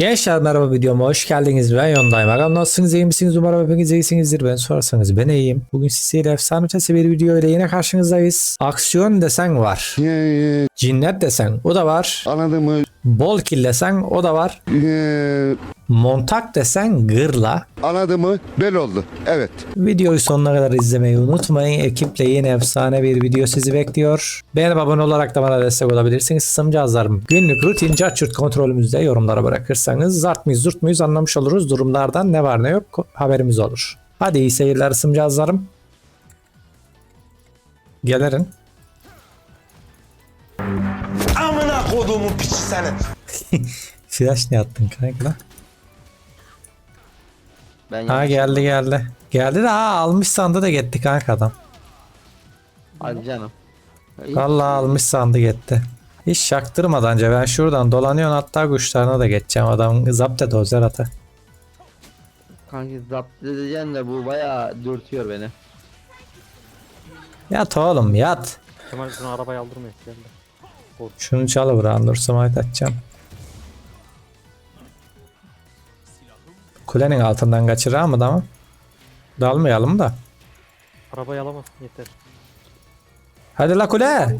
Gençler merhaba videoma hoş geldiniz. Ben Yondayım. Bakalım nasılsınız iyi misiniz? Umarım hepiniz iyisinizdir. Ben sorarsanız ben iyiyim. Bugün sizlerle efsane ötesi bir video ile yine karşınızdayız. Aksiyon desen var. Ee, Cinnet desen o da var. anladın mı? Bol kill desen o da var. Ee, Montak desen gırla. anladın mı? Bel oldu. Evet. Videoyu sonuna kadar izlemeyi unutmayın. Ekiple yine efsane bir video sizi bekliyor. Beğenip abone olarak da bana destek olabilirsiniz. Sımcağızlarım. Günlük rutin çarçurt kontrolümüzde yorumlara bırakırsanız zart mıyız zurt muyuz anlamış oluruz. Durumlardan ne var ne yok haberimiz olur. Hadi iyi seyirler sımcağızlarım. Gelirin. Senin. Flash ne attın kanka? Ben Ha geldi geldi. Geldi de ha almış sandı da gitti kanka adam. Hadi canım. Vallahi almış sandı gitti. Hiç çaktırmadan önce ben şuradan dolanıyorum hatta kuşlarına da geçeceğim adam zapt et o Zerat'ı. Kanki zapt edeceksin de bu bayağı dürtüyor beni. Yat oğlum yat. Kemal şunu arabaya geldi. Şunu çalı buran dur smite atacağım. Kulenin altından kaçırar mı da mı? Dalmayalım da. Arabayı alamazsın yeter. Hadi la kule.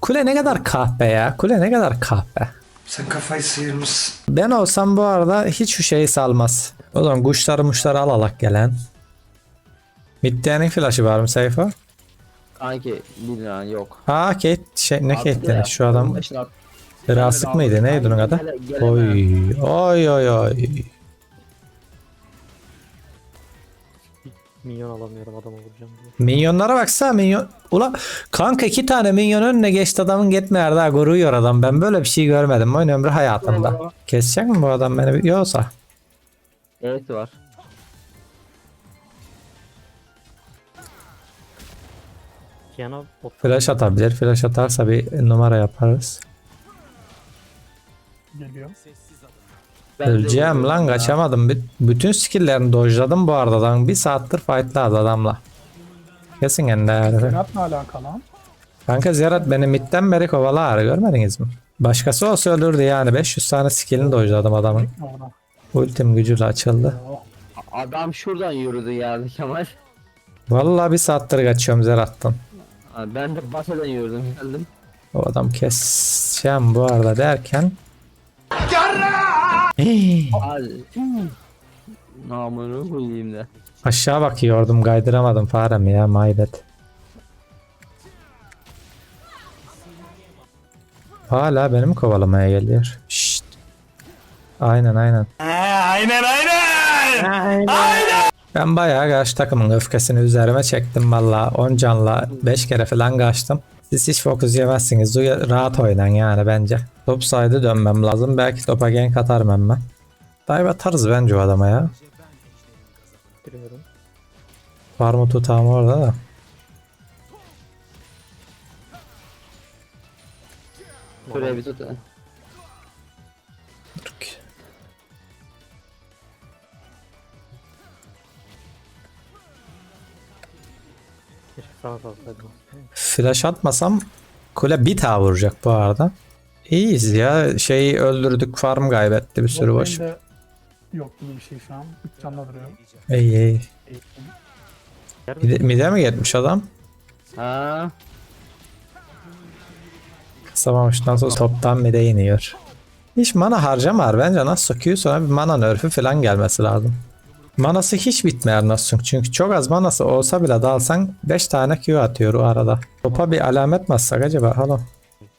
Kule ne kadar kahpe ya. Kule ne kadar kahpe. Sen kafayı sıyırmışsın. Ben olsam bu arada hiç şu şeyi salmaz. O zaman kuşları muşları al alak gelen. Middia'nın flash'ı var mı Seyfo? Kanki bir lira yok. Ha Kate şey ne Attı Kate ya. denir şu adam. Rasık mıydı neydi onun adı? Oy oy oy oy. Minyon alamıyorum adama vuracağım diye. Minyonlara baksana minyon. Ula kanka iki tane minyon önüne geçti adamın gitmeyer daha koruyor adam. Ben böyle bir şey görmedim oyun ömrü hayatımda. Kesecek mi bu adam beni yoksa? Evet var. Bot Flash atabilir. Flash atarsa bir numara yaparız. De Öleceğim lan ya. kaçamadım. B- bütün skill'lerini dojladım bu arada lan. Bir saattir fightladı adamla. Kesin kendi. Zerat ne alaka lan? Kanka Zerat beni midden beri kovalar görmediniz mi? Başkası olsa ölürdü yani. 500 tane skill'ini dojladım adamın. Ultim gücüyle açıldı. Adam şuradan yürüdü ya Kemal. Vallahi bir saattir kaçıyorum Zerat'tan. Abi Ben de Batı'dan yürüdüm geldim. O adam keseceğim bu arada derken. Hii, Abi. Namını koyayım da. Aşağı bakıyordum kaydıramadım farem ya maydet. Hala benim kovalamaya geliyor. Şşt. Aynen aynen. aynen aynen. Ben bayağı karşı takımın öfkesini üzerime çektim valla. 10 canla 5 kere falan kaçtım. Siz hiç fokus yemezsiniz. Rahat oynayın yani bence. Top saydı dönmem lazım. Belki topa gank atarım hemen. Dive atarız bence o adama ya. bitiriyorum. Var mı tutağım orada da. Şuraya bir tut. Keşke sana salsaydım. Flash atmasam kule bir tane vuracak bu arada. İyiyiz ya. Şeyi öldürdük. Farm kaybetti bir sürü boş. Yok gibi bir şey şu an. 3 canla duruyor. İyi iyi. Mide, mide mi gitmiş adam? Ha. Kasamamıştan sonra toptan mide iniyor. Hiç mana harcamar bence nasıl sokuyor sonra bir mana nerfü falan gelmesi lazım. Manası hiç bitmeyer nasıl çünkü çok az manası olsa bile dalsan 5 tane Q atıyor o arada. Topa bir alamet mi atsak acaba hala?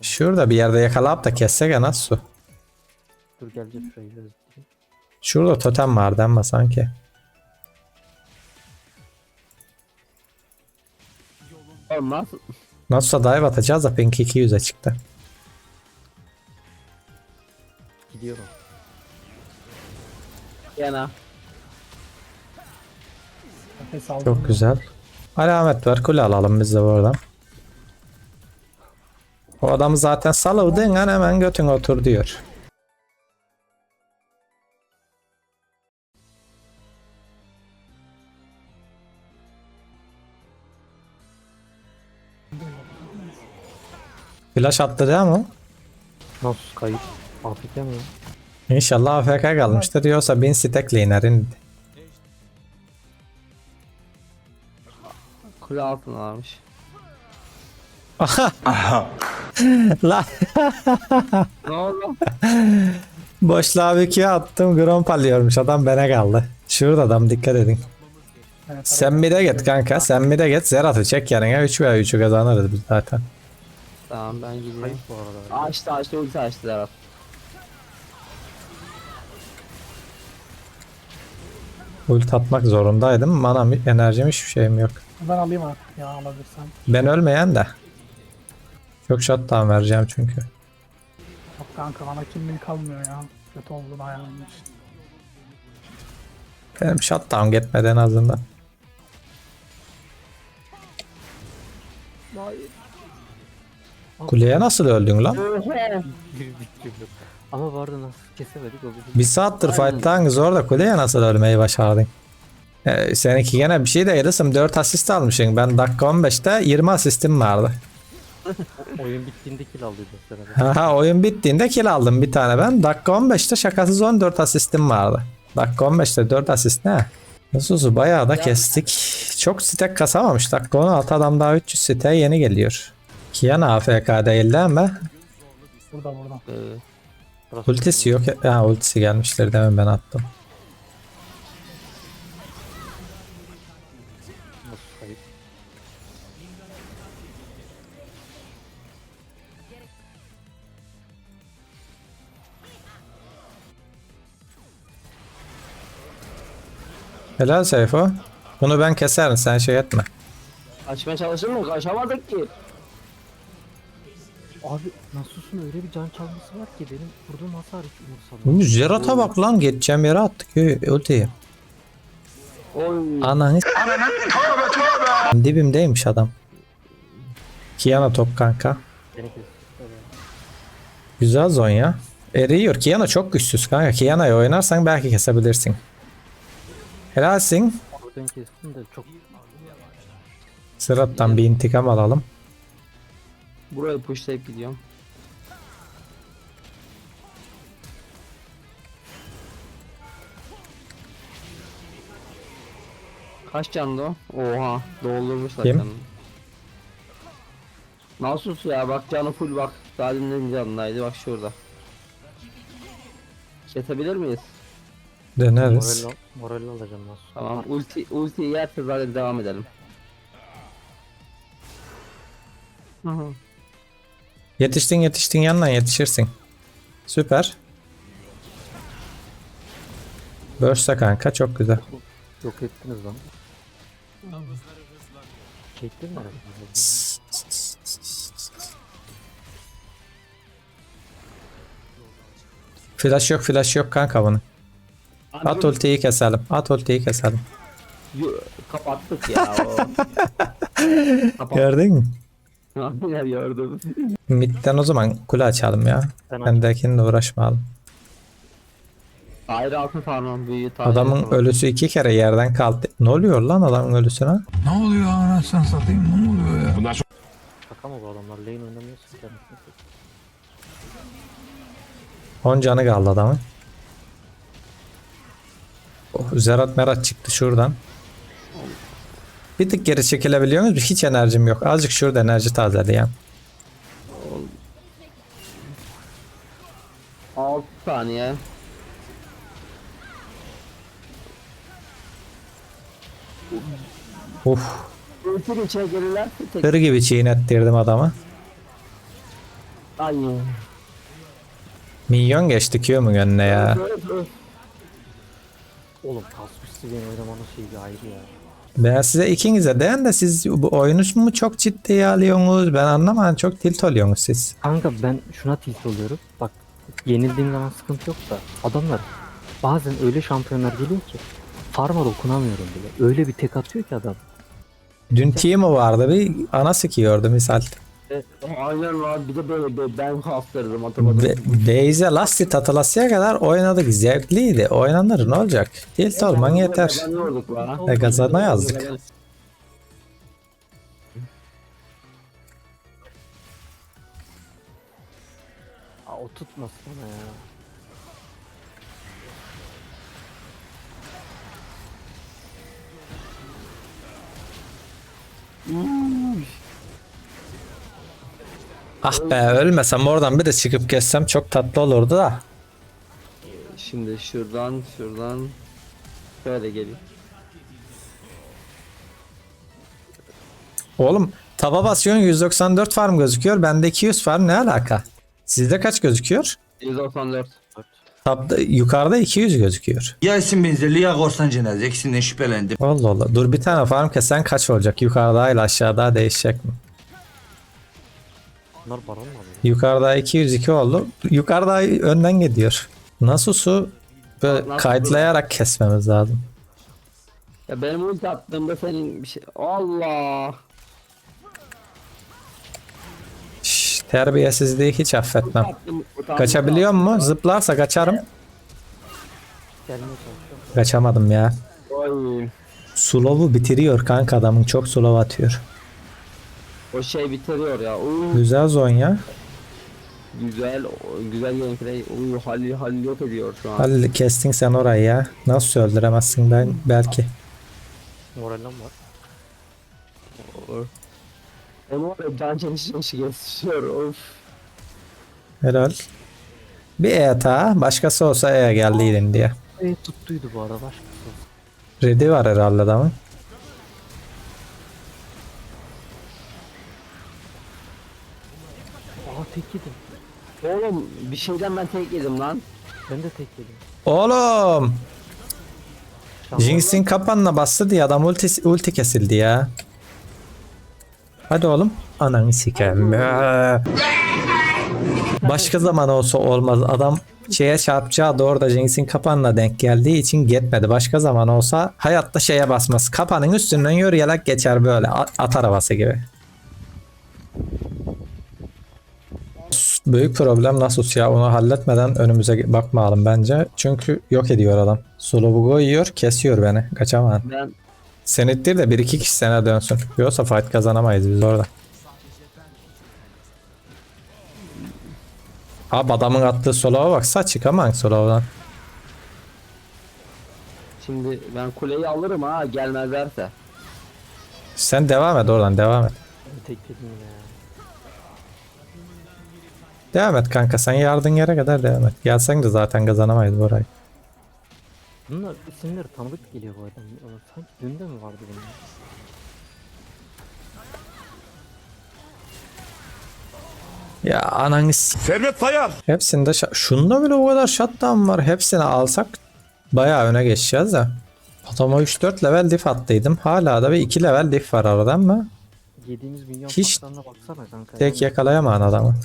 Şurada bir yerde yakalayıp da kessek ya nasıl? Dur şuraya gideriz. Şurada totem vardı ama sanki. Nasıl? Nasılsa dive atacağız da pink 200'e çıktı. Gidiyorum. Yana. Nefes aldım. Çok güzel. Alamet var. Kule alalım biz de buradan. O adamı zaten salıvdın an hemen götün otur diyor. Flash attı değil mi? Nasıl kayıp? Afiyet mi? İnşallah AFK kalmıştır. Yoksa bin stack lanerin. Kule altına almış. La Ne oldu? boşluğa bir Q attım. Gromp alıyormuş. Adam bana kaldı. Şurada adam dikkat edin. Sen bir de git kanka. Sen bir de git. Zerat'ı çek yanına. 3 veya 3'ü kazanırız biz zaten. Tamam ben gidiyorum. Bu arada. Açtı açtı ulti açtı Serhat. Ult atmak zorundaydım. Mana enerjim hiçbir şeyim yok. Ben alayım artık ya alabilirsem. Ben ölmeyen de. Çok shutdown vereceğim çünkü. Yok kanka bana kimliği kalmıyor ya. Kötü oldu dayanmış. Benim shutdown gitmedi en azından. Kuleye nasıl öldün lan? Ama vardı nasıl kesemedik o bizim. Bir saattir fight'tan orada kuleye nasıl ölmeyi başardın? Ee, seninki gene bir şey değil ısım 4 asist almışsın. Ben dakika 15'te 20 asistim vardı. Oyun bittiğinde kill aldıydı sırada. Ha oyun bittiğinde kill aldım bir tane ben. Dakika 15'te şakasız 14 asistim vardı. Dakika 15'te 4 asist ne? Nasıl bayağı da kestik. Çok stack kasamamış. Dakika 16 adam daha 300 stack yeni geliyor. Kiana AFK değildi ama Burada burada. Ee, ultisi yok. Ha ultisi gelmiştir demin ben attım. Helal Seyfo. Bunu ben keserim sen şey etme. Açmaya çalıştın mı? Kaçamadık ki. Abi Nasus'un öyle bir can çalması var ki benim vurduğum hasar hiç umursamıyor. Zerat'a bak lan geçeceğim yere attık ö- ultiyi. Oy. Ananı Dibimdeymiş adam. Kiana top kanka. Güzel zon ya. Eriyor. Kiana çok güçsüz kanka. Kiana'yı oynarsan belki kesebilirsin. Helalsin. Oradan kestim de çok Sırattan bir intikam alalım. Burayı pushlayıp gidiyorum. Kaç canlı o? Oha doldurmuşlar Kim? canını. Nasus ya bak canı full bak. Daha demin canındaydı bak şurada. Kesebilir miyiz? Deneriz. moral, moral alacağım Nasus. Tamam ulti ulti yerse zaten devam edelim. Hı hı. Yetiştin yetiştin yanına yetişirsin. Süper. Burst'a kanka çok güzel. Yok ettiniz lan. Çektin mi? Flash yok flash yok kanka bunun. At ultiyi keselim. At ultiyi keselim. Kapattık ya o. Kapat. Gördün mü? Aynen gördüm. Mid'den o zaman kule açalım ya. Aç- Bendekinle uğraşmayalım. Ayrı altın farmam büyüğü tane. Adamın ölüsü iki kere yerden kalktı. Ne oluyor lan adamın ölüsüne? Ne oluyor anasını satayım ne oluyor ya? Şaka mı bu adamlar? Lane oynamıyor sıkıntı. 10 canı kaldı adamın. Oh, Zerat Merat çıktı şuradan. Bir tık geri çekilebiliyor muyuz? Hiç enerjim yok. Azıcık şurada enerji tazeleyen. 6 saniye. İçeri gelirler. Tek. Tır gibi çiğnettirdim adamı. Ay. Minyon geçti Q mu önüne ya? Oğlum Tasvis Lane oynamanın şeyi ayrı ya. Ben size ikinize deyin de siz bu oyunu mu çok ciddiye alıyorsunuz? Ben anlamadım. Çok tilt oluyorsunuz siz. Kanka ben şuna tilt oluyorum. Bak yenildiğim zaman sıkıntı yok da adamlar bazen öyle şampiyonlar geliyor ki farma dokunamıyorum bile. Öyle bir tek atıyor ki adam. Dün Timo vardı bir ana sikiyordu misal. Aynen lan bir de böyle, böyle ben hastırdım Be. Beyze Lasti Tatalasya kadar oynadık. Zevkliydi. Oynanır ne olacak? Tilt e, olman yeter. Kazanıyorduk lan. E, yazdık. Aa, o tutmasın ya. Uuu, Ah be ölmesem oradan bir de çıkıp geçsem çok tatlı olurdu da. Şimdi şuradan şuradan şöyle geleyim. Oğlum taba basıyorsun 194 farm gözüküyor. Bende 200 farm ne alaka? Sizde kaç gözüküyor? 194. Tabda, yukarıda 200 gözüküyor. Ya isim benzerliği ya korsan cenaze. İkisinden şüphelendim. Allah Allah. Dur bir tane farm kesen kaç olacak? Yukarıda ile aşağıda değişecek mi? Bunlar baron mu alıyor? Yukarıda 202 oldu. Yukarıda önden gidiyor. Nasıl su? Böyle kayıtlayarak kesmemiz lazım. Ya benim ulti attığımda senin bir şey... Allah! Terbiyesizliği hiç affetmem. Attım, utandım. Kaçabiliyor mu? Zıplarsa kaçarım. Kaçamadım ya. Oy. Slow'u bitiriyor kanka adamın çok slow atıyor. O şey bitiriyor ya. Uy, Güzel zon ya. güzel, güzel gameplay. Uy, Halil, Halil yok ediyor şu an. Halil kestin sen orayı ya. Nasıl öldüremezsin ben belki. Moralim var. Onu var ya can işi geçiyor. Of. Helal. Bir E hata. Başkası olsa E'ye geldiydin diye. E tuttuydu bu arada başkası. Ready var herhalde adamın. Tek yedim. Oğlum bir şeyden ben tek yedim lan. Ben de tek yedim. Oğlum. Jinx'in kapanına bastı diye adam ulti, ulti kesildi ya. Hadi oğlum. Ananı sikeyim. ya. Başka zaman olsa olmaz. Adam şeye çarpacağı da orada Jinx'in kapanına denk geldiği için gitmedi. Başka zaman olsa hayatta şeye basmaz. Kapanın üstünden yürüyerek geçer böyle. At, at arabası gibi. Büyük problem Nasus ya onu halletmeden önümüze bakmayalım bence. Çünkü yok ediyor adam. Slow'u koyuyor kesiyor beni. Kaçamam. Ben Sen ittir de bir iki kişi sana dönsün. Yoksa fight kazanamayız biz orada. Abi adamın attığı solo'a bak saç çıkamam solo'dan. şimdi ben kuleyi alırım ha gelmezlerse. Sen devam et oradan devam et. Tek ya. Devam et kanka sen yardın yere kadar devam et. Gelsen de zaten kazanamayız burayı. Bunlar isimleri tanıdık geliyor bu adam. Sanki dün de mi vardı bunlar? Ya ananı Servet Fayal. Hepsinde şunda bile o kadar shutdown var. Hepsini alsak bayağı öne geçeceğiz de. Adama 3-4 level diff attıydım. Hala da bir 2 level diff var aradan mı? Yediğimiz milyon Hiç baksana kanka. Tek Yani yakalayamayan adamı.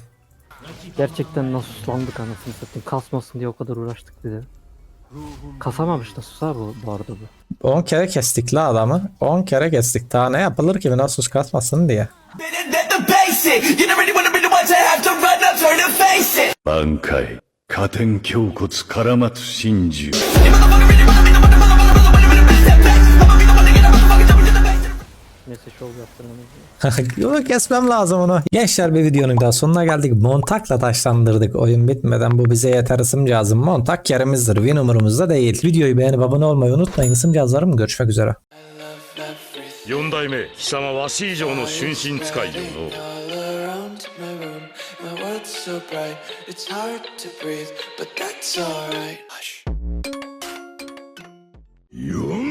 Gerçekten Nasuslandık anasını satayım. Kasmasın diye o kadar uğraştık bir de. Kasamamış Nasus abi bu, bu arada bu. 10 kere kestik la adamı. 10 kere kestik. Daha ne yapılır ki Nasus kasmasın diye. Let the basic. You never really wanna be the one to have to run up, turn and face it. 挽回加点胸骨絡まつ真珠 You motherfucker really wanna be the one to wanna wanna wanna wanna wanna be the best. I'ma be the one to get a motherfucker jumping to the base. Neyse şov yaptırmamız Onu kesmem lazım onu. Gençler bir videonun daha sonuna geldik. Montakla taşlandırdık. Oyun bitmeden bu bize yeter ısımcağızım. Montak kerimizdir. Win umurumuzda değil. Videoyu beğenip abone olmayı unutmayın. Isımcağızlarım görüşmek üzere. 四代目貴様わし以上の春心使いよの all around my room. My world's so bright, it's hard to breathe, but that's alright. Hush. よ